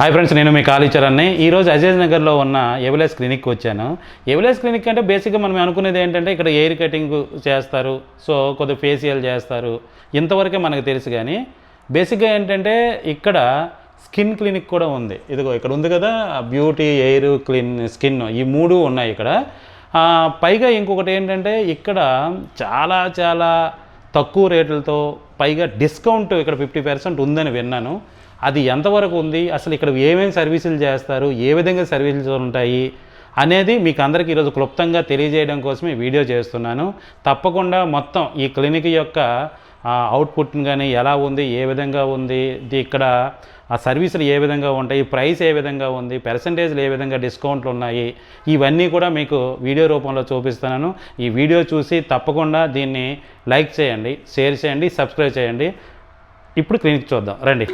Hi friends నేను మీ కాళీచరణ్ని. ఈరోజు అజయ్ నగర్లో ఉన్న ఎవలెస్ క్లినిక్కి వచ్చాను. ఎవలెస్ క్లినిక్ అంటే బేసిక్గా మనం అనుకునేది ఏంటంటే ఇక్కడ ఎయిర్ కటింగ్ చేస్తారు సో కొద్దిగా ఫేషియల్ చేస్తారు. ఇంతవరకే మనకు తెలుసు కానీ బేసిక్గా ఏంటంటే ఇక్కడ స్కిన్ క్లినిక్ కూడా ఉంది. ఇదిగో ఇక్కడ ఉంది కదా బ్యూటీ ఎయిర్ క్లీన్ స్కిన్ ఈ మూడు ఉన్నాయి ఇక్కడ. పైగా ఇంకొకటి ఏంటంటే ఇక్కడ చాలా చాలా తక్కువ రేట్లతో పైగా డిస్కౌంట్ ఇక్కడ ఫిఫ్టీ పర్సెంట్ ఉందని విన్నాను. అది ఎంతవరకు ఉంది? అసలు ఇక్కడ ఏమేమి సర్వీసులు చేస్తారు? ఏ విధంగా సర్వీసులు ఉంటాయి? అనేది మీకు అందరికీ ఈరోజు క్లుప్తంగా తెలియజేయడం కోసమే వీడియో చేస్తున్నాను. తప్పకుండా మొత్తం ఈ క్లినిక్ యొక్క అవుట్పుట్ కానీ ఎలా ఉంది? ఏ విధంగా ఉంది? ఇక్కడ ఆ సర్వీసులు ఏ విధంగా ఉంటాయి? ప్రైస్ ఏ విధంగా ఉంది? పర్సంటేజ్లు ఏ విధంగా డిస్కౌంట్లు ఉన్నాయి? ఇవన్నీ కూడా మీకు వీడియో రూపంలో చూపిస్తున్నాను. ఈ వీడియో చూసి తప్పకుండా దీన్ని లైక్ చేయండి షేర్ చేయండి సబ్స్క్రైబ్ చేయండి. ఇప్పుడు క్లినిక్ చూద్దాం. రండి.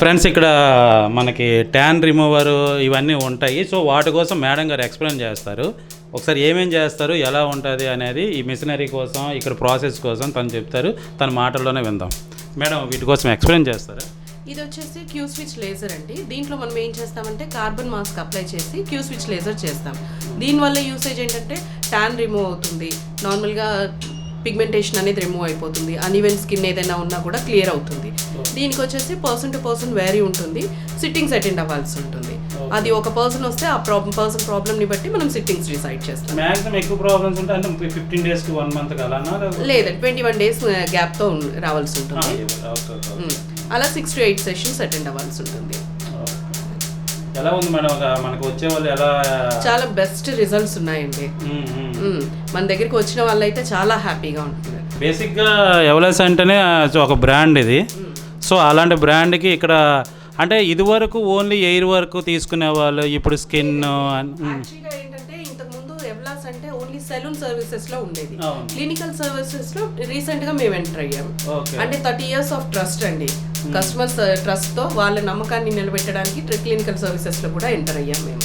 ఫ్రెండ్స్ ఇక్కడ మనకి ట్యాన్ రిమూవర్ ఇవన్నీ ఉంటాయి. సో వాటి కోసం మేడం గారు ఎక్స్ప్లెయిన్ చేస్తారు. ఒకసారి ఏమేం చేస్తారు ఎలా ఉంటుంది అనేది ఈ మిషనరీ కోసం ఇక్కడ ప్రాసెస్ కోసం తను చెప్తారు. తన మాటల్లోనే విందాం. మేడం వీటి కోసం ఎక్స్ప్లెయిన్ చేస్తారా? ఇది వచ్చేసి క్యూ స్విచ్ లేజర్ అండి. దీంట్లో మనం ఏం చేస్తామంటే కార్బన్ మాస్క్ అప్లై చేసి క్యూ స్విచ్ లేజర్ చేస్తాం. దీనివల్ల యూసేజ్ ఏంటంటే ట్యాన్ రిమూవ్ అవుతుంది. నార్మల్గా పిగ్మెంటేషన్ అనేది రిమూవ్ అయిపోతుంది. అన్ఈవెన్ స్కిన్ ఏదైనా ఉన్నా కూడా క్లియర్ అవుతుంది. దీనికి వచ్చేసి పర్సన్ టు పర్సన్ వేరీ ఉంటుంది. సిట్టింగ్స్ అటెండ్ అవ్వాల్సి ఉంటుంది. అది ఒక పర్సన్ వస్తే ఆ ప్రాబ్లం పర్సన్ ప్రాబ్లమ్ని బట్టి మనం సిట్టింగ్స్ డిసైడ్ చేస్తాం. మ్యాక్సిమం ఎక్కువ ప్రాబ్లమ్స్ అంటే ఫిఫ్టీన్ డేస్కి వన్ మంత్ అలానా లేదా ట్వంటీ వన్ డేస్ గ్యాప్తో రావాల్సి ఉంటుంది. అలా six to eight sessions attend అవ్వాల్సి ఉంటుంది. ఎలా ఉంది మేడం? మనకు వచ్చే వాళ్ళు ఎలా చాలా బెస్ట్ రిజల్ట్స్ ఉన్నాయండి. మన దగ్గరికి వచ్చిన వాళ్ళైతే చాలా హ్యాపీగా ఉంటుంది బేసిక్గా ఎవలెస్ అంటేనే ఒక బ్రాండ్ ఇది. సో అలాంటి బ్రాండ్కి ఇక్కడ అంటే ఇదివరకు ఓన్లీ ఎయిర్ వరకు తీసుకునే వాళ్ళు ఇప్పుడు స్కిన్ ఏంటంటే ఇంతకు ముందు ఎవలాస్ అంటే ఓన్లీ సెలూన్ సర్వీసెస్లో ఉండేది. క్లినికల్ సర్వీసెస్లో రీసెంట్గా మేము ఎంటర్ అయ్యాము. అంటే థర్టీ ఇయర్స్ ఆఫ్ ట్రస్ట్ అండి. కస్టమర్స్ ట్రస్ట్తో వాళ్ళ నమ్మకాన్ని నిలబెట్టడానికి క్లినికల్ సర్వీసెస్లో కూడా ఎంటర్ అయ్యాం మేము.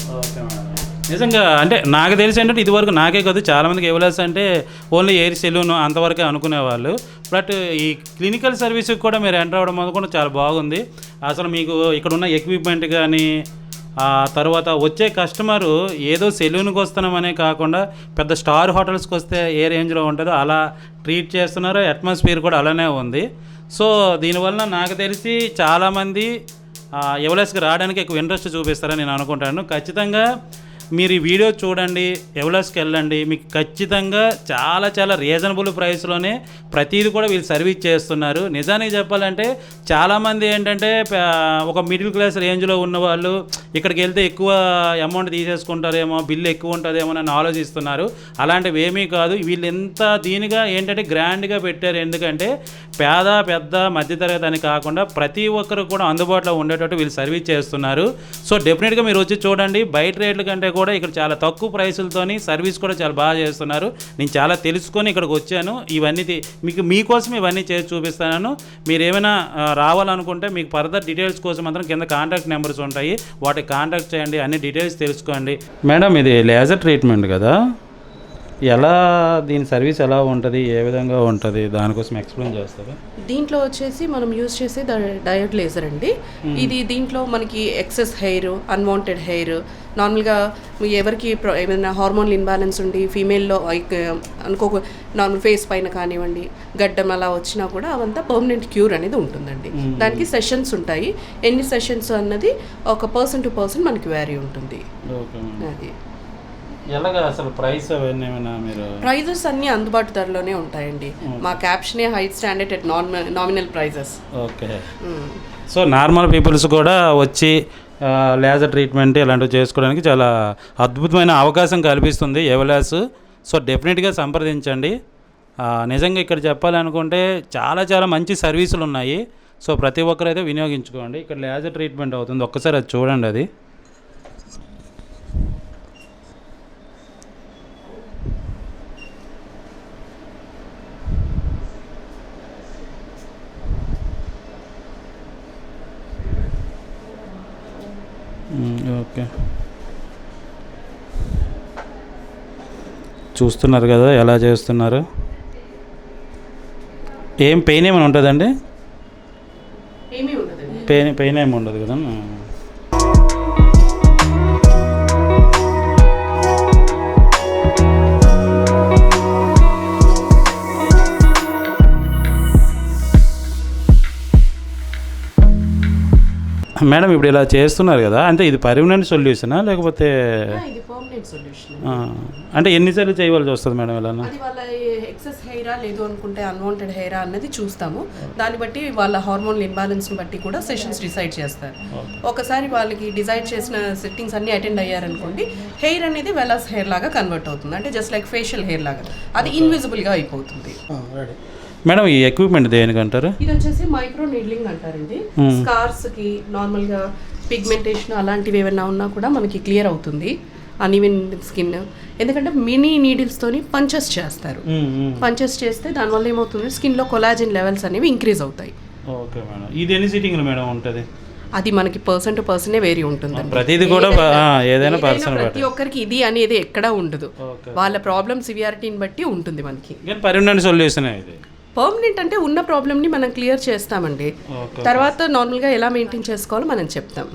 నిజంగా అంటే నాకు తెలిసి ఏంటంటే ఇదివరకు నాకే కాదు చాలామందికి ఎవలెస్ అంటే ఓన్లీ ఎయిర్ సెలూన్ అంతవరకే అనుకునేవాళ్ళు. బట్ ఈ క్లినికల్ సర్వీస్కి కూడా మీరు ఎంటర్ అవ్వడం అనేది కూడా చాలా బాగుంది. అసలు మీకు ఇక్కడ ఉన్న ఎక్విప్మెంట్ కానీ ఆ తర్వాత వచ్చే కస్టమరు ఏదో సెలూన్కి వస్తున్నామనే కాకుండా పెద్ద స్టార్ హోటల్స్కి వస్తే ఏ రేంజ్లో ఉంటుందో అలా ట్రీట్ చేస్తున్నారు. అట్మాస్ఫియర్ కూడా అలానే ఉంది. సో దీనివల్ల నాకు తెలిసి చాలామంది ఎవలెస్కి రావడానికి ఎక్కువ ఇంట్రెస్ట్ చూపిస్తారని నేను అనుకుంటాను. ఖచ్చితంగా మీరు ఈ వీడియో చూడండి ఎవలెస్కి వెళ్ళండి. మీకు ఖచ్చితంగా చాలా చాలా రీజనబుల్ ప్రైస్లోనే ప్రతిదీ కూడా వీళ్ళు సర్వీస్ చేస్తున్నారు. నిజానికి చెప్పాలంటే చాలామంది ఏంటంటే ఒక మిడిల్ క్లాస్ రేంజ్లో ఉన్న వాళ్ళు ఇక్కడికి వెళ్తే ఎక్కువ అమౌంట్ తీసేసుకుంటారేమో బిల్లు ఎక్కువ ఉంటుందేమో అని ఆలోచిస్తున్నారు. అలాంటివి ఏమీ కాదు. వీళ్ళు ఎంత దీనిగా ఏంటంటే గ్రాండ్గా పెట్టారు. ఎందుకంటే పేద పెద్ద మధ్యతరగతి అని కాకుండా ప్రతి ఒక్కరు కూడా అందుబాటులో ఉండేటట్టు వీళ్ళు సర్వీస్ చేస్తున్నారు. సో డెఫినెట్గా మీరు వచ్చి చూడండి. బయట రేట్ల కంటే కూడా ఇక్కడ చాలా తక్కువ ప్రైసులతోని సర్వీస్ కూడా చాలా బాగా చేస్తున్నారు. నేను చాలా తెలుసుకొని ఇక్కడికి వచ్చాను. ఇవన్నీ మీకు మీకోసం ఇవన్నీ చేసి చూపిస్తాను. మీరు ఏమైనా రావాలనుకుంటే మీకు ఫర్దర్ డీటెయిల్స్ కోసం మాత్రం కింద కాంటాక్ట్ నెంబర్స్ ఉంటాయి. వాటికి కాంటాక్ట్ చేయండి. అన్ని డీటెయిల్స్ తెలుసుకోండి. మేడం ఇది లేజర్ ట్రీట్మెంట్ కదా? ఎలా దీని సర్వీస్ ఎలా ఉంటుంది? ఏ విధంగా ఉంటుంది? దానికోసం ఎక్స్ప్లెయిన్ చేస్తారా? దీంట్లో వచ్చేసి మనం యూజ్ చేసే డయట్ లేజర్ అండి. ఇది దీంట్లో మనకి ఎక్సెస్ హెయిర్ అన్వాంటెడ్ హెయిర్ నార్మల్గా ఎవరికి ఏమైనా హార్మోన్ ఇన్బ్యాలెన్స్ ఉండి ఫీమేల్లో అనుకో నార్మల్ ఫేస్ పైన కానివ్వండి గడ్డం అలా వచ్చినా కూడా అవంతా పర్మనెంట్ క్యూర్ అనేది ఉంటుందండి. దానికి సెషన్స్ ఉంటాయి. ఎన్ని సెషన్స్ అన్నది ఒక పర్సన్ టు పర్సన్ మనకి వ్యారీ ఉంటుంది. అది. ఎలాగా అసలు ప్రైస్ అవన్నీ మీరు? ప్రైజెస్ అన్నీ అందుబాటు ధరలోనే ఉంటాయండి. మా క్యాప్షనే high standard at nominal prices. Okay. So normal peoples కూడా వచ్చి లేజర్ ట్రీట్మెంట్ ఇలాంటివి చేసుకోవడానికి చాలా అద్భుతమైన అవకాశం కల్పిస్తుంది ఎవలాస్ సో డెఫినెట్గా సంప్రదించండి. నిజంగా ఇక్కడ చెప్పాలనుకుంటే చాలా చాలా మంచి సర్వీసులు ఉన్నాయి సో ప్రతి ఒక్కరైతే వినియోగించుకోండి. ఇక్కడ లేజర్ ట్రీట్మెంట్ అవుతుంది. ఒక్కసారి అది చూడండి అది మ్మ్, ఓకే చూస్తున్నారు కదా ఎలా చేస్తున్నారు? ఏం పెయిన్ ఏమైనా ఉంటుందండి? పెయిన్ పెయిన్ ఏమి ఉండదు కదా మేడం ఇప్పుడు ఇలా చేస్తున్నారు కదా అంటే ఇది పర్మనెంట్ సొల్యూషనా లేకపోతే ఇది పర్మనెంట్ సొల్యూషన్ అంటే ఎన్నిసార్లు చేయవలసి వస్తుంది మేడం ఇలా? వాళ్ళ ఎక్సెస్ హెయిరా లేదు అనుకుంటే అన్వాంటెడ్ హెయిరా అన్నది చూస్తాము. దాన్ని బట్టి వాళ్ళ హార్మోన్ ఇంబ్యాలెన్స్ని బట్టి కూడా సెషన్స్ డిసైడ్ చేస్తారు. ఒకసారి వాళ్ళకి డిసైడ్ చేసిన సెట్టింగ్స్ అన్ని అటెండ్ అయ్యారనుకోండి హెయిర్ అనేది వెలాస్ హెయిర్ లాగా కన్వర్ట్ అవుతుంది. అంటే జస్ట్ లైక్ ఫేషియల్ హెయిర్ లాగా. అది ఇన్విజిబుల్గా అయిపోతుంది. మేడం ఈ ఎక్విప్మెంట్ దేనికంటారు ఇది వచ్చేసి మైక్రో నీడ్లింగ్ అంటారండి. స్కార్స్కి నార్మల్గా పిగ్మెంటేషన్ అలాంటివి ఏమైనా ఉన్నా కూడా మనకి క్లియర్ అవుతుంది. అన్ఈవెన్ స్కిన్ ఎందుకంటే మినీ నీడిల్స్ తోని పంచెస్ చేస్తారు. పంచెస్ చేస్తే దానివల్ల ఏమవుతుంది? స్కిన్లో కొలాజిన్ లెవెల్స్ అనేవి ఇంక్రీజ్ అవుతాయి. Okay madam. ఇది ఎన్ని సీటింగ్లు మేడం ఉంటుంది? అది మనకి పర్సన్ టు పర్సనే వేరీ ఉంటుంది ప్రతిదీ కూడా ఏదైనా పర్సన్ ప్రతి ఒక్కరికి ఇది అనేది ఎక్కడా ఉండదు. వాళ్ళ ప్రాబ్లమ్ సివియారిటీని బట్టి ఉంటుంది మనకి. పర్మనెంట్ సొల్యూషన్ ఇది? పర్మనెంట్ అంటే ఉన్న ప్రాబ్లమ్ని మనం క్లియర్ చేస్తామండి. తర్వాత నార్మల్గా ఎలా మెయింటైన్ చేసుకోవాలో మనం చెప్తాం.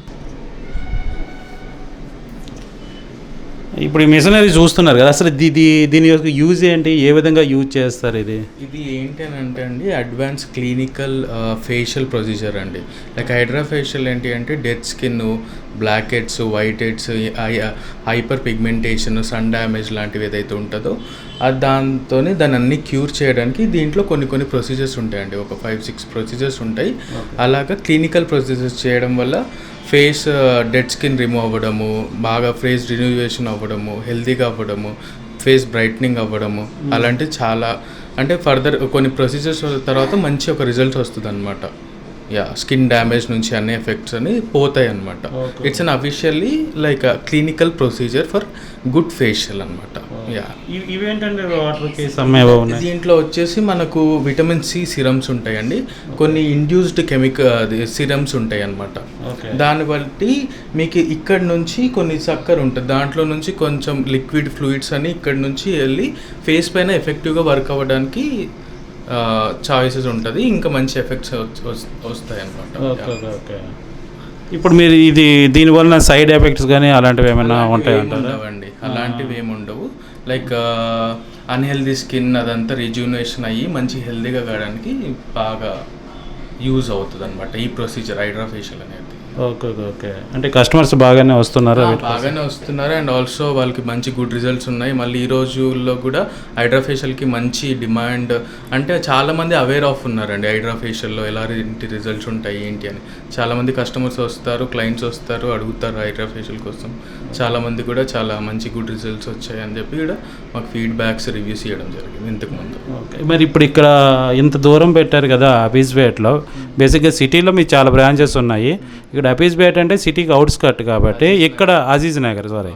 ఇప్పుడు ఈ మిషనరీ చూస్తున్నారు కదా అసలు ఇది దీని యొక్క యూజ్ ఏంటి? ఏ విధంగా యూజ్ చేస్తారు ఇది? ఇది ఏంటి అని అంటే అండి అడ్వాన్స్ క్లినికల్ ఫేషియల్ ప్రొసీజర్ అండి. లైక్ హైడ్రా ఫేషియల్ ఏంటి అంటే dead skin blackheads whiteheads hyperpigmentation sun damage లాంటివి ఏదైతే ఉంటుందో అది దాంతో దాన్ని అన్ని క్యూర్ చేయడానికి దీంట్లో కొన్ని కొన్ని ప్రొసీజర్స్ ఉంటాయండి. ఒక ఫైవ్ సిక్స్ ప్రొసీజర్స్ ఉంటాయి. అలాగా క్లినికల్ ప్రొసీజర్స్ చేయడం వల్ల ఫేస్ డెడ్ స్కిన్ రిమూవ్ అవ్వడము బాగా ఫేస్ రిన్యూవేషన్ అవ్వడము హెల్తీగా అవ్వడము ఫేస్ బ్రైట్నింగ్ అవ్వడము అలాంటి చాలా అంటే ఫర్దర్ కొన్ని ప్రొసీజర్స్ తర్వాత మంచి ఒక రిజల్ట్ వస్తుంది అనమాట యా స్కిన్ డ్యామేజ్ నుంచి అన్ని ఎఫెక్ట్స్ అని పోతాయి అనమాట it's an officially like clinical procedure for good facial అనమాట యా. ఇవేంటంటే దీంట్లో వచ్చేసి మనకు విటమిన్ సి సిరమ్స్ ఉంటాయండి. కొన్ని ఇండ్యూస్డ్ కెమికల్ సిరమ్స్ ఉంటాయి అన్నమాట ఓకే. దాన్ని బట్టి మీకు ఇక్కడ నుంచి కొన్ని చక్కెర ఉంటుంది. దాంట్లో నుంచి కొంచెం లిక్విడ్ ఫ్లూయిడ్స్ అని ఇక్కడ నుంచి వెళ్ళి ఫేస్ పైన ఎఫెక్టివ్గా వర్క్ అవ్వడానికి చాయిసెస్ ఉంటుంది ఇంకా మంచి ఎఫెక్ట్స్ వస్తాయి అనమాట ఓకే ఓకే ఇప్పుడు మీరు ఇది దీనివల్ల సైడ్ ఎఫెక్ట్స్ కానీ అలాంటివి ఏమైనా ఉంటాయి ఉండవండి. అలాంటివి ఏమి ఉండవు. లైక్ అన్హెల్దీ స్కిన్ అదంతా రిజ్యూనేషన్ అయ్యి మంచి హెల్దీగా కావడానికి బాగా యూజ్ అవుతుంది అనమాట ఈ ప్రొసీజర్ హైడ్రా ఫేషియల్ అనేది. Okay okay okay. అంటే కస్టమర్స్ బాగానే వస్తున్నారు? బాగానే వస్తున్నారు. అండ్ ఆల్సో వాళ్ళకి మంచి గుడ్ రిజల్ట్స్ ఉన్నాయి. మళ్ళీ ఈ రోజుల్లో కూడా హైడ్రా ఫేషియల్కి మంచి డిమాండ్ అంటే చాలా మంది అవేర్ ఆఫ్ ఉన్నారండి హైడ్రా ఫేషియల్లో ఎలాంటి రిజల్ట్స్ ఉంటాయి ఏంటి అని. చాలా మంది కస్టమర్స్ వస్తారు క్లయింట్స్ వస్తారు అడుగుతారు హైడ్రా ఫేషియల్ కోసం. చాలా మంది కూడా చాలా మంచి గుడ్ రిజల్ట్స్ వచ్చాయి అని చెప్పి కూడా మాకు ఫీడ్బ్యాక్స్ రివ్యూస్ ఇవ్వడం జరిగింది ఇంతకుముందు. ఓకే. మరి ఇప్పుడు ఇక్కడ ఇంత దూరం పెట్టారు కదా అపీస్బేట్లో బేసిక్గా సిటీలో మీకు చాలా బ్రాంచెస్ ఉన్నాయి. ఇక్కడ అపీస్బేట్ అంటే సిటీకి అవుట్స్కట్ కాబట్టి ఇక్కడ అజీజ్ నగర్ సారీ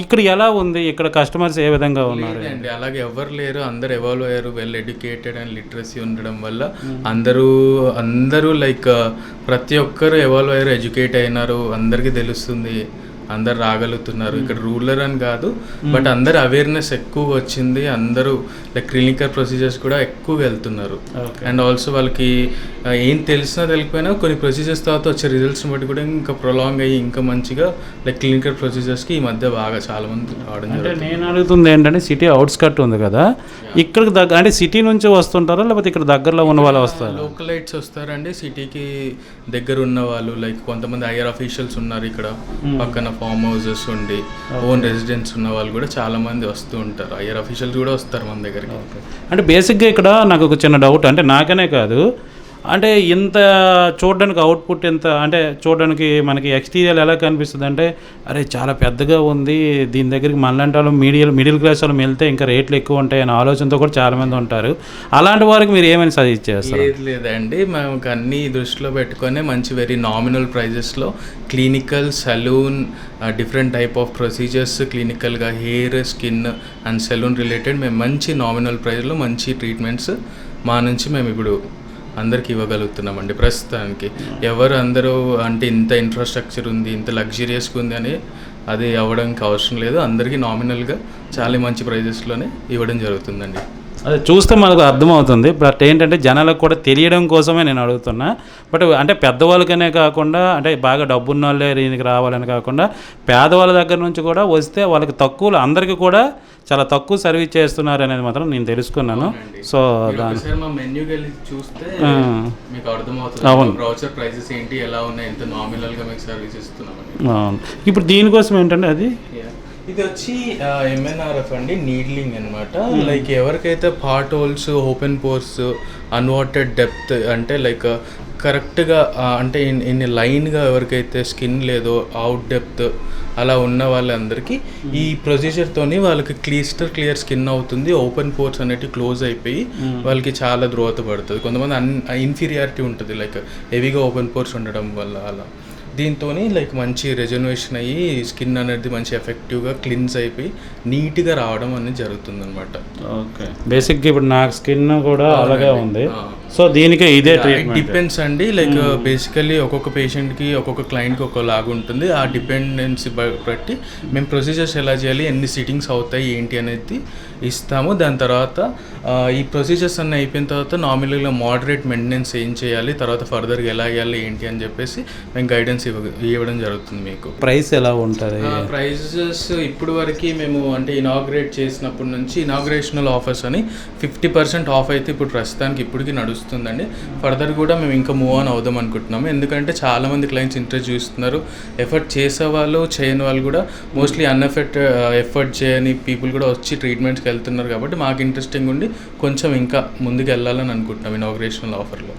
ఇక్కడ ఎలా ఉంది? ఇక్కడ కస్టమర్స్ ఏ విధంగా ఉన్నారు? లేదండి అలాగే ఎవరు లేరు. అందరు ఎవాల్వ్ అయ్యారు వెల్ ఎడ్యుకేటెడ్ అండ్ లిటరసీ ఉండడం వల్ల. అందరూ అందరూ లైక్ ప్రతి ఒక్కరు ఎవాల్వ్ అయ్యారు ఎడ్యుకేట్ అయినారు అందరికీ తెలుస్తుంది. అందరు రాగలుగుతున్నారు. ఇక్కడ రూరల్ అని కాదు బట్ అందరు అవేర్నెస్ ఎక్కువ వచ్చింది. అందరూ లైక్ క్లినికల్ ప్రొసీజర్స్ కూడా ఎక్కువ వెళ్తున్నారు. అండ్ ఆల్సో వాళ్ళకి ఏం తెలిసినా తెలియకపోయినా కొన్ని ప్రొసీజర్స్ తర్వాత వచ్చే రిజల్ట్స్ని బట్టి కూడా ఇంకా ప్రొలాంగ్ అయ్యి ఇంకా మంచిగా లైక్ క్లినికల్ ప్రొసీజర్స్కి ఈ మధ్య బాగా చాలా మంది రావడం అంటే నేను అడుగుతుంది ఏంటంటే సిటీ అవుట్స్కట్ ఉంది కదా. ఇక్కడికి దగ్గర అంటే సిటీ నుంచి వస్తుంటారా లేకపోతే ఇక్కడ దగ్గరలో ఉన్న వాళ్ళు వస్తారా? లోకలైట్స్ వస్తారండి. సిటీకి దగ్గర ఉన్న వాళ్ళు లైక్ కొంతమంది ఐఆర్ అఫీషియల్స్ ఉన్నారు ఇక్కడ పక్కన ఫామ్ హౌసెస్ ఉండి ఓన్ రెసిడెన్స్ ఉన్న వాళ్ళు కూడా చాలా మంది వస్తూ ఉంటారు. ఐఆర్ అఫీషియల్స్ కూడా వస్తారు మన దగ్గరికి. అంటే బేసిక్గా ఇక్కడ నాకు ఒక చిన్న డౌట్ అంటే నాకనే కాదు. అంటే ఇంత చూడడానికి అవుట్పుట్ ఎంత? అంటే చూడడానికి మనకి ఎక్స్టీరియల్ ఎలా కనిపిస్తుంది అంటే అరే చాలా పెద్దగా ఉంది. దీని దగ్గరికి మనలాంటి వాళ్ళు మీడియల్ మిడిల్ క్లాస్ వాళ్ళు వెళ్తే ఇంకా రేట్లు ఎక్కువ ఉంటాయి అనే ఆలోచనతో కూడా చాలామంది ఉంటారు. అలాంటి వారికి మీరు ఏమైనా సజెస్ట్ చేస్తారు? లేదు లేదండి. మేము అన్ని దృష్టిలో పెట్టుకొని మంచి వెరీ నామినల్ ప్రైజెస్లో clinical salon different type of procedures క్లినికల్గా hair skin and salon related మేము మంచి నామినల్ ప్రైజ్లో మంచి ట్రీట్మెంట్స్ మా నుంచి మేము ఇప్పుడు అందరికి ఇవ్వగలుగుతున్నామండి. ప్రస్తుతానికి ఎవరు అందరూ అంటే ఇంత ఇన్ఫ్రాస్ట్రక్చర్ ఉంది ఇంత లగ్జరియస్గా ఉంది అని అది అవ్వడానికి అవసరం లేదు. అందరికీ నామినల్గా చాలా మంచి ప్రైజెస్లోనే ఇవ్వడం జరుగుతుందండి. అదే చూస్తే మనకు అర్థమవుతుంది. బట్ ఏంటంటే జనాలకు కూడా తెలియడం కోసమే నేను అడుగుతున్నా. బట్ అంటే పెద్దవాళ్ళకనే కాకుండా అంటే బాగా డబ్బున్న వాళ్ళే దీనికి రావాలని కాకుండా పేదవాళ్ళ దగ్గర నుంచి కూడా వస్తే వాళ్ళకి తక్కువలో అందరికీ కూడా చాలా తక్కువ సర్వీస్ చేస్తున్నారు అనేది మాత్రం నేను తెలుసుకున్నాను. సో చూస్తే ఆ. మీకు అవును. అర్థమవుతుంది బ్రౌచర్ ప్రైసెస్ ఏంటి ఎలా ఉన్నాయి ఎంత నామినల్గా మీకు సర్వీస్ అవును. ఇప్పుడు దీనికోసం ఏంటంటే అది? ఇది వచ్చి ఎంఎన్ఆర్ఎఫ్ అండి నీడ్లింగ్ అనమాట లైక్ ఎవరికైతే part holes open pores unwanted depth అంటే లైక్ కరెక్ట్గా అంటే ఇన్ ఇన్ని లైన్గా ఎవరికైతే స్కిన్ లేదో అవుట్ డెప్త్ అలా ఉన్న వాళ్ళందరికీ ఈ ప్రొసీజర్తోని వాళ్ళకి క్లీస్టర్ క్లియర్ స్కిన్ అవుతుంది ఓపెన్ పోర్స్ అనేవి క్లోజ్ అయిపోయి వాళ్ళకి చాలా ద్రోత పడుతుంది. కొంతమంది అన్ ఇన్ఫీరియారిటీ ఉంటుంది లైక్ హెవీగా ఓపెన్ పోర్స్ ఉండడం వల్ల అలా. దీంతో లైక్ మంచి రెజనరేషన్ అయ్యి స్కిన్ అనేది మంచి ఎఫెక్టివ్గా క్లిన్స్ అయిపోయి నీట్గా రావడం అనేది జరుగుతుంది అనమాట ఓకే బేసిక్గా ఇప్పుడు నాకు స్కిన్ కూడా అలాగే ఉంది. సో దీనికి ఇదే ట్రీట్మెంట్ డిపెండ్స్ అండి లైక్ బేసికలీ ఒక్కొక్క పేషెంట్కి ఒక్కొక్క క్లయింట్కి ఒక్కొక్కలాగా ఉంటుంది. ఆ డిపెండెన్సీ బట్టి మేము ప్రొసీజర్స్ ఎలా చేయాలి ఎన్ని సిట్టింగ్స్ అవుతాయి ఏంటి అనేది ఇస్తాము. దాని తర్వాత ఈ ప్రొసీజర్స్ అన్నీ అయిపోయిన తర్వాత నార్మల్గా మోడరేట్ మెయింటెనెన్స్ ఏం చేయాలి తర్వాత ఫర్దర్గా ఎలా చేయాలి ఏంటి అని చెప్పేసి మేము గైడెన్స్ ఇవ్వ ఇవ్వడం జరుగుతుంది మీకు. ప్రైస్ ఎలా ఉంటుంది? ప్రైజెస్ ఇప్పుడు వరకు మేము అంటే ఇనాగ్రేట్ చేసినప్పటి నుంచి ఇనాగ్రేషనల్ ఆఫర్స్ అని ఫిఫ్టీ పర్సెంట్ ఆఫ్ అయితే ఇప్పుడు ప్రస్తుతానికి ఇప్పటికి వస్తుందండి ఫర్దర్ కూడా మేము ఇంకా మూవ్ ఆన్ అవుదాం అనుకుంటున్నాము. ఎందుకంటే చాలామంది క్లయింట్స్ ఇంట్రెస్ట్ చూస్తున్నారు. ఎఫర్ట్ చేసే వాళ్ళు చేయని వాళ్ళు కూడా మోస్ట్లీ అన్ఎఫెక్ట్ ఎఫర్ట్ చేయని పీపుల్ కూడా వచ్చి ట్రీట్మెంట్స్కి వెళ్తున్నారు కాబట్టి మాకు ఇంట్రెస్టింగ్ ఉండి కొంచెం ఇంకా ముందుకు వెళ్ళాలని అనుకుంటున్నాం ఇనాగ్రేషనల్ ఆఫర్లో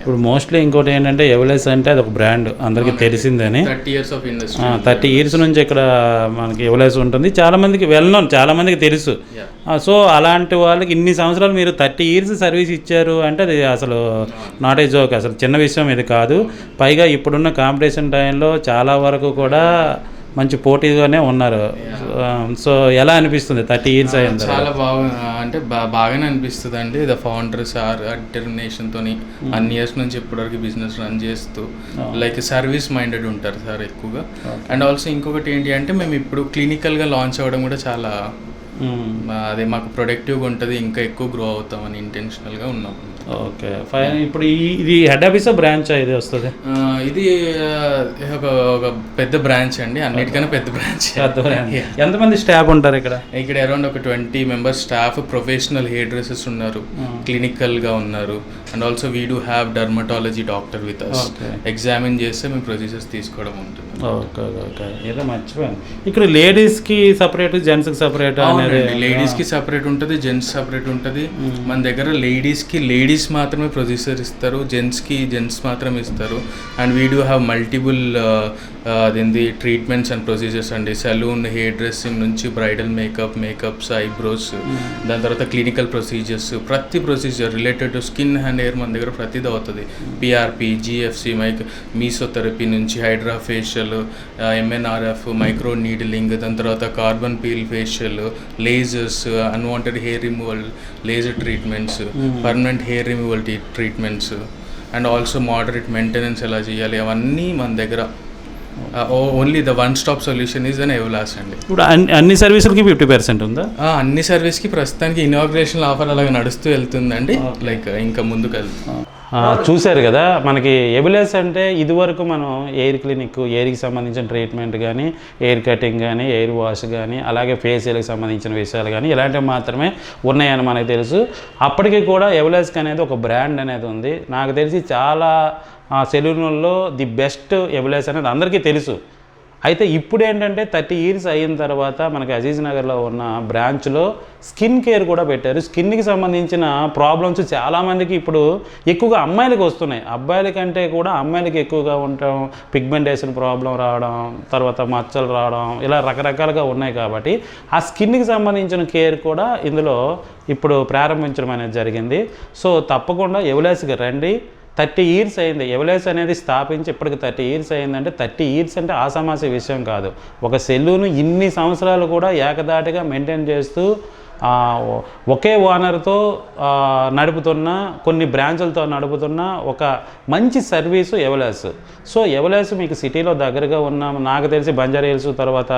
ఇప్పుడు మోస్ట్లీ ఇంకోటి ఏంటంటే ఎవలెస్ అంటే అది ఒక బ్రాండ్ అందరికీ తెలిసిందని. Thirty years of industry. Thirty years నుంచి ఇక్కడ మనకి ఎవలెస్ ఉంటుంది. చాలా మందికి వెల్ నోన్ చాలా మందికి తెలుసు. సో అలాంటి వాళ్ళకి ఇన్ని సంవత్సరాలు మీరు థర్టీ ఇయర్స్ సర్వీస్ ఇచ్చారు అంటే అది అసలు నాట్ ఏ జోక్ అసలు చిన్న విషయం ఇది కాదు. పైగా ఇప్పుడున్న కాంపిటీషన్ టైంలో చాలా వరకు కూడా మంచి పోటీగానే ఉన్నారు. సో ఎలా అనిపిస్తుంది? థర్టీ ఇయర్స్ తర్వాత? చాలా బాగా అంటే బాగానే అనిపిస్తుంది అండి ద ఫౌండర్ సార్ డిటర్మినేషన్తోని అన్ని ఇయర్స్ నుంచి ఇప్పటివరకు బిజినెస్ రన్ చేస్తూ లైక్ సర్వీస్ మైండెడ్ ఉంటారు సార్ ఎక్కువగా. అండ్ ఆల్సో ఇంకొకటి ఏంటి అంటే మేము ఇప్పుడు క్లినికల్గా లాంచ్ అవ్వడం కూడా చాలా. మా- అదే మాకు ప్రొడక్టివ్గా ఉంటుంది. ఇంకా ఎక్కువ గ్రో అవుతామని ఇంటెన్షనల్గా ఉన్నాం. Okay fine. ఇప్పుడు ఈ ఇది హెడ్ ఆఫీస్ బ్రాంచ్ ఇది వస్తుంది? ఇది ఒక ఒక పెద్ద బ్రాంచ్ అండి. అన్నిటికన్నా పెద్ద బ్రాంచ్. ఎంతమంది స్టాఫ్ ఉంటారు ఇక్కడ? ఇక్కడ అరౌండ్ ఒక twenty members staff professional hair dresses ఉన్నారు. క్లినికల్గా ఉన్నారు. And also we do have dermatology doctor with us. Examine చేస్తే మేము ప్రొసీజర్స్ తీసుకోవడం ఉంటుంది. ఓకే ఓకే ఏదో మర్చిపోయాను. ఇక్కడ లేడీస్కి సపరేట్ జెంట్స్కి సపరేట్ అనేది? లేడీస్కి సపరేట్ ఉంటుంది జెంట్స్ సపరేట్ ఉంటుంది. మన దగ్గర లేడీస్కి లేడీస్ మాత్రమే ప్రొసీజర్ ఇస్తారు జెంట్స్కి జెంట్స్ మాత్రమే ఇస్తారు. And we do have multiple అదేంది ట్రీట్మెంట్స్ అండ్ ప్రొసీజర్స్ అండి. సలూన్ హెయిర్ డ్రెస్సింగ్ నుంచి బ్రైడల్ మేకప్ మేకప్స్ ఐబ్రోస్ దాని తర్వాత క్లినికల్ ప్రొసీజర్స్ ప్రతి procedure related to skin and hair మన దగ్గర ప్రతిదీ అవుతుంది. పిఆర్పి జిఎఫ్సి మైక్ మీసోథెరపీ నుంచి hydra facial MNRF micro needling దాని తర్వాత carbon peel facial lasers unwanted hair removal laser treatments permanent hair removal treatments and also moderate maintenance ఎలా చేయాలి? అవన్నీ మన దగ్గర. Only the one stop solution is an Evilas అండి. ఇప్పుడు అన్ని సర్వీసులకి ఫిఫ్టీ పర్సెంట్ ఉందా? అన్ని సర్వీస్కి ప్రస్తుతానికి ఇనాగ్రేషన్ ఆఫర్ అలాగ నడుస్తూ వెళ్తుందండి. లైక్ ఇంకా ముందుకు వెళ్తుంది చూశారు కదా మనకి ఎబిలెస్ అంటే ఇదివరకు మనం ఎయిర్ క్లినిక్ ఎయిర్కి సంబంధించిన ట్రీట్మెంట్ కానీ ఎయిర్ కటింగ్ కానీ ఎయిర్ వాష్ కానీ అలాగే ఫేషియల్కి సంబంధించిన విషయాలు కానీ ఇలాంటివి మాత్రమే ఉన్నాయని మనకు తెలుసు. అప్పటికి కూడా ఎబిలెస్క్ అనేది ఒక బ్రాండ్ అనేది ఉంది. నాకు తెలిసి చాలా సెలూన్లలో ది బెస్ట్ ఎబిలెస్ అనేది అందరికీ తెలుసు. అయితే ఇప్పుడు ఏంటంటే థర్టీ ఇయర్స్ అయిన తర్వాత మనకి అజీజ్ నగర్లో ఉన్న బ్రాంచ్లో స్కిన్ కేర్ కూడా పెట్టారు. స్కిన్కి సంబంధించిన ప్రాబ్లమ్స్ చాలామందికి ఇప్పుడు ఎక్కువగా అమ్మాయిలకు వస్తున్నాయి. అబ్బాయిల కంటే కూడా అమ్మాయిలకి ఎక్కువగా ఉండటం పిగ్మెంటేషన్ ప్రాబ్లం రావడం తర్వాత మచ్చలు రావడం ఇలా రకరకాలుగా ఉన్నాయి కాబట్టి ఆ స్కిన్కి సంబంధించిన కేర్ కూడా ఇందులో ఇప్పుడు ప్రారంభించడం అనేది జరిగింది. సో తప్పకుండా ఎవలేసిగా రండి. థర్టీ ఇయర్స్ అయింది. ఎవలేస్ అనేది స్థాపించి ఇప్పటికి థర్టీ ఇయర్స్ అయిందంటే థర్టీ ఇయర్స్ అంటే ఆసామాసి విషయం కాదు. ఒక సెల్లును ఇన్ని సంవత్సరాలు కూడా ఏకదాటిగా మెయింటైన్ చేస్తూ ఒకే ఓనర్తో నడుపుతున్న కొన్ని బ్రాంచులతో నడుపుతున్న ఒక మంచి సర్వీసు ఎవలాస్. సో ఎవలాస్ మీకు సిటీలో దగ్గరగా ఉన్న. నాకు తెలిసి బంజారా హిల్స్ తర్వాత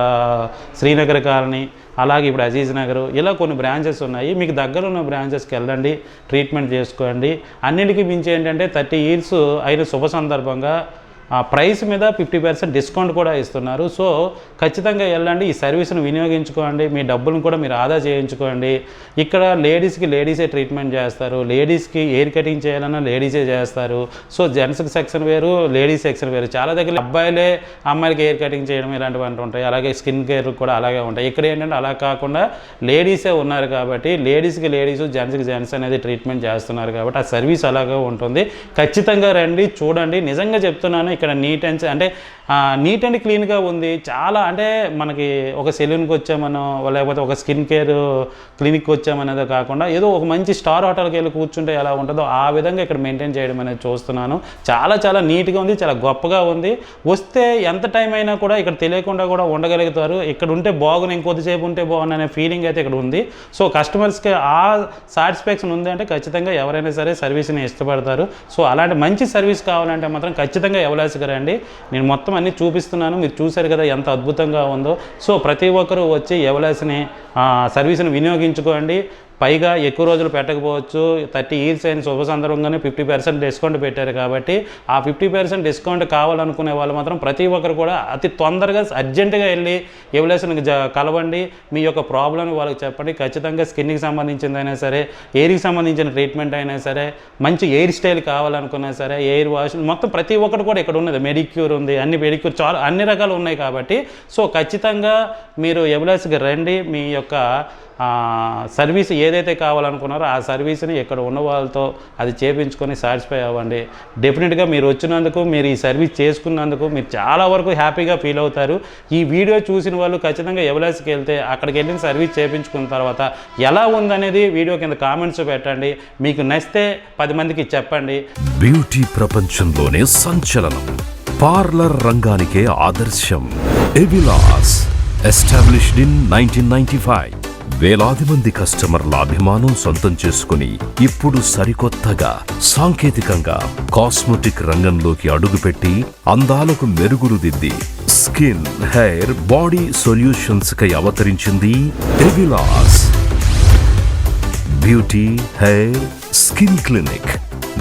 శ్రీనగర్ కాలనీ అలాగే ఇప్పుడు అజీజ్ నగర్ ఇలా కొన్ని బ్రాంచెస్ ఉన్నాయి. మీకు దగ్గర ఉన్న బ్రాంచెస్కి వెళ్ళండి ట్రీట్మెంట్ చేసుకోండి. అన్నిటికీ మించి ఏంటంటే థర్టీ ఇయర్స్ అయిన శుభ సందర్భంగా ఆ ప్రైస్ మీద ఫిఫ్టీ పర్సెంట్ డిస్కౌంట్ కూడా ఇస్తున్నారు. సో ఖచ్చితంగా వెళ్ళండి ఈ సర్వీస్ను వినియోగించుకోండి మీ డబ్బులను కూడా మీరు ఆదా చేయించుకోండి. ఇక్కడ లేడీస్కి లేడీసే ట్రీట్మెంట్ చేస్తారు లేడీస్కి ఎయిర్ కటింగ్ చేయాలన్నా లేడీసే చేస్తారు. సో జెంట్స్కి సెక్షన్ వేరు లేడీస్ సెక్షన్ వేరు. చాలా దగ్గర అబ్బాయిలే అమ్మాయిలకి ఎయిర్ కటింగ్ చేయడం ఇలాంటివి ఉంటాయి. అలాగే స్కిన్ కేర్ కూడా అలాగే ఉంటాయి. ఇక్కడ ఏంటంటే అలా కాకుండా లేడీసే ఉన్నారు కాబట్టి లేడీస్కి లేడీస్ జెంట్స్కి జెంట్స్ అనేది ట్రీట్మెంట్ చేస్తున్నారు కాబట్టి ఆ సర్వీస్ అలాగే ఉంటుంది. ఖచ్చితంగా రండి చూడండి. నిజంగా చెప్తున్నాను ఇక్కడ నీట్ అండ్ అంటే నీట్ అండ్ క్లీన్గా ఉంది. చాలా అంటే మనకి ఒక సెలూన్కి వచ్చామనో లేకపోతే ఒక స్కిన్ కేర్ క్లినిక్కి వచ్చామనేది కాకుండా ఏదో ఒక మంచి స్టార్ హోటల్కి వెళ్ళి కూర్చుంటే ఎలా ఉంటుందో ఆ విధంగా ఇక్కడ మెయింటైన్ చేయడం అనేది చూస్తున్నాను. చాలా చాలా నీట్గా ఉంది చాలా గొప్పగా ఉంది. వస్తే ఎంత టైం అయినా కూడా ఇక్కడ తెలియకుండా కూడా ఉండగలుగుతారు. ఇక్కడ ఉంటే బాగుంది ఇంకొద్దిసేపు ఉంటే బాగుంది అనే ఫీలింగ్ అయితే ఇక్కడ ఉంది. సో కస్టమర్స్కి ఆ సాటిస్ఫాక్షన్ ఉంది అంటే ఖచ్చితంగా ఎవరైనా సరే సర్వీస్ని ఇష్టపడతారు. సో అలాంటి మంచి సర్వీస్ కావాలంటే మాత్రం ఖచ్చితంగా గారు అండి. నేను మొత్తం అన్ని చూపిస్తున్నాను. మీరు చూశారు కదా ఎంత అద్భుతంగా ఉందో. సో ప్రతి ఒక్కరూ వచ్చి ఎవలాసిని సర్వీస్ని వినియోగించుకోండి. పైగా ఎక్కువ రోజులు పెట్టకపోవచ్చు థర్టీ ఇయర్స్ అయిన శుభ సందర్భంగానే ఫిఫ్టీ పర్సెంట్ డిస్కౌంట్ పెట్టారు కాబట్టి ఆ ఫిఫ్టీ పర్సెంట్ డిస్కౌంట్ కావాలనుకునే వాళ్ళు మాత్రం ప్రతి ఒక్కరు కూడా అతి తొందరగా అర్జెంటుగా వెళ్ళి ఎవలేషన్కి జ కలవండి. మీ యొక్క ప్రాబ్లం వాళ్ళకి చెప్పండి. ఖచ్చితంగా స్కిన్కి సంబంధించిందైనా సరే ఎయిర్కి సంబంధించిన ట్రీట్మెంట్ అయినా సరే మంచి ఎయిర్ స్టైల్ కావాలనుకున్నా సరే ఎయిర్ వాష్ మొత్తం ప్రతి ఒక్కటి కూడా ఇక్కడ ఉన్నది. మెడిక్యూర్ ఉంది అన్ని మెడిక్యూర్ చాలా అన్ని రకాలు ఉన్నాయి కాబట్టి. సో ఖచ్చితంగా మీరు ఎవలేస్కి రండి. మీ యొక్క సర్వీస్ ఏదైతే కావాలనుకున్నారో ఆ సర్వీస్ని ఇక్కడ ఉన్న వాళ్ళతో అది చేపించుకొని సాటిస్ఫై అవ్వండి. డెఫినెట్గా మీరు వచ్చినందుకు మీరు ఈ సర్వీస్ చేసుకున్నందుకు మీరు చాలా వరకు హ్యాపీగా ఫీల్ అవుతారు. ఈ వీడియో చూసిన వాళ్ళు ఖచ్చితంగా ఎవలాస్కి వెళ్తే అక్కడికి వెళ్ళిన సర్వీస్ చేపించుకున్న తర్వాత ఎలా ఉందనేది వీడియో కింద కామెంట్స్ పెట్టండి. మీకు నచ్చితే పది మందికి చెప్పండి. బ్యూటీ ప్రపంచంలోనే సంచలనం. పార్లర్ రంగానికే ఆదర్శం. Evilas established in nineteen ninety five వేలాది మంది కస్టమర్ల అభిమానం సొంతం చేసుకుని ఇప్పుడు సరికొత్తగా సాంకేతికంగా కాస్మెటిక్ రంగంలోకి అడుగుపెట్టి అందాలకు మెరుగులు దిద్ది స్కిన్ హెయిర్ బాడీ సొల్యూషన్స్ కై అవతరించింది Evilas beauty hair skin clinic.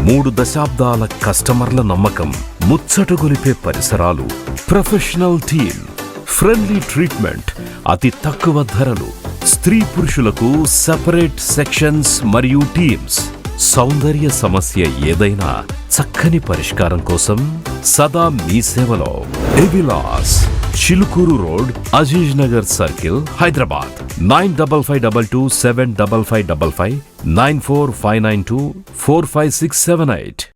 మూడు దశాబ్దాల కస్టమర్ల నమ్మకం ముచ్చటగొలిపే పరిసరాలు ప్రొఫెషనల్ టీమ్ ఫ్రెండ్లీ ట్రీట్మెంట్. అతి తక్కువ ధరలు. స్త్రీ పురుషులకు సెపరేట్ సెక్షన్స్ మరియు టీమ్స్. సౌందర్య సమస్య ఏదైనా చక్కని పరిష్కారం కోసం సదా మీ సేవలో. Evilas Chilukuru road Aziz Nagar circle Hyderabad. Nine double five double two seven double five double five nine four five nine two four five six seven eight.